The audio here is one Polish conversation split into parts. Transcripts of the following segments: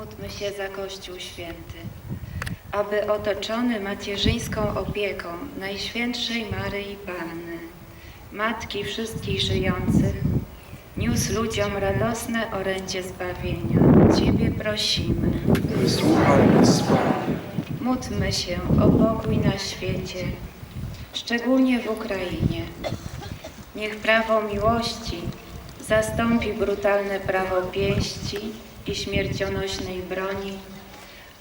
Módlmy się za Kościół Święty, aby otoczony macierzyńską opieką Najświętszej Maryi Panny, Matki wszystkich żyjących, niósł ludziom radosne orędzie zbawienia. Ciebie prosimy. Wysłuchaj nas, Panie. Módlmy się o pokój na świecie, szczególnie w Ukrainie. Niech prawo miłości zastąpi brutalne prawo pięści i śmiercionośnej broni,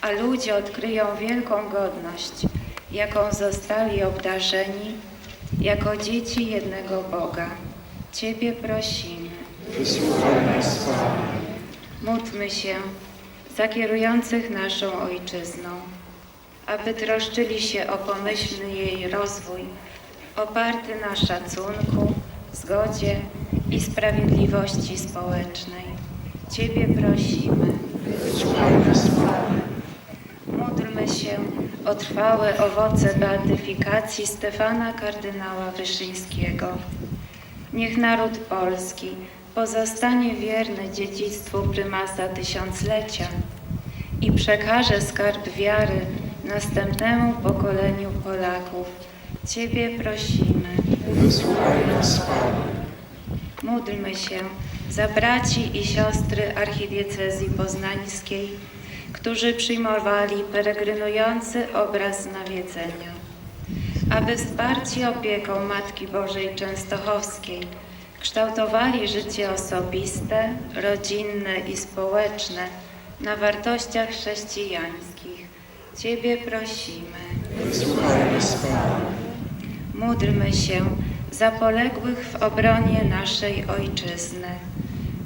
a ludzie odkryją wielką godność, jaką zostali obdarzeni jako dzieci jednego Boga. Ciebie prosimy. Wysłuchaj nas, Panie. Módlmy się za kierujących naszą ojczyzną, aby troszczyli się o pomyślny jej rozwój, oparty na szacunku, zgodzie i sprawiedliwości społecznej. Ciebie prosimy. Wysłuchaj nas. Módlmy się o trwałe owoce beatyfikacji Stefana kardynała Wyszyńskiego. Niech naród polski pozostanie wierny dziedzictwu prymasa tysiąclecia i przekaże skarb wiary następnemu pokoleniu Polaków. Ciebie prosimy. Wysłuchaj nas, Panie. Módlmy się za braci i siostry archidiecezji poznańskiej, którzy przyjmowali peregrynujący obraz nawiedzenia, aby wsparci opieką Matki Bożej Częstochowskiej kształtowali życie osobiste, rodzinne i społeczne na wartościach chrześcijańskich. Ciebie prosimy. Wysłuchaj nas. Módlmy się za poległych w obronie naszej Ojczyzny.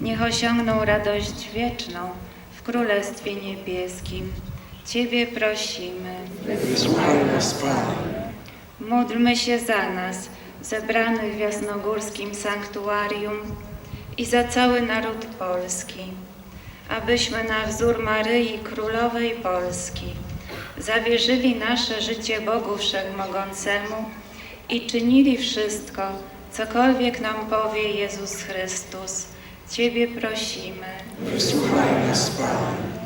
Niech osiągną radość wieczną w Królestwie Niebieskim. Ciebie prosimy. Wysłuchaj nas, Panie. Módlmy się za nas, zebranych w Jasnogórskim Sanktuarium i za cały naród polski, abyśmy na wzór Maryi Królowej Polski zawierzyli nasze życie Bogu Wszechmogącemu i czynili wszystko, cokolwiek nam powie Jezus Chrystus. Ciebie prosimy. Wysłuchaj nas, Panie.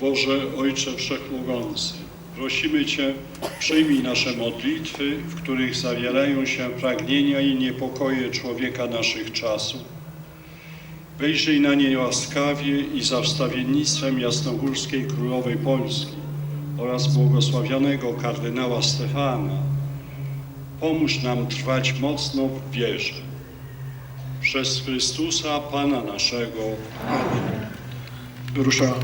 Boże Ojcze Wszechmogący, prosimy Cię, przyjmij nasze modlitwy, w których zawierają się pragnienia i niepokoje człowieka naszych czasów. Wejrzyj na nie łaskawie i za wstawiennictwem Jasnogórskiej Królowej Polski oraz błogosławionego kardynała Stefana. Pomóż nam trwać mocno w wierze. Przez Chrystusa Pana naszego. Amen. Wyrusza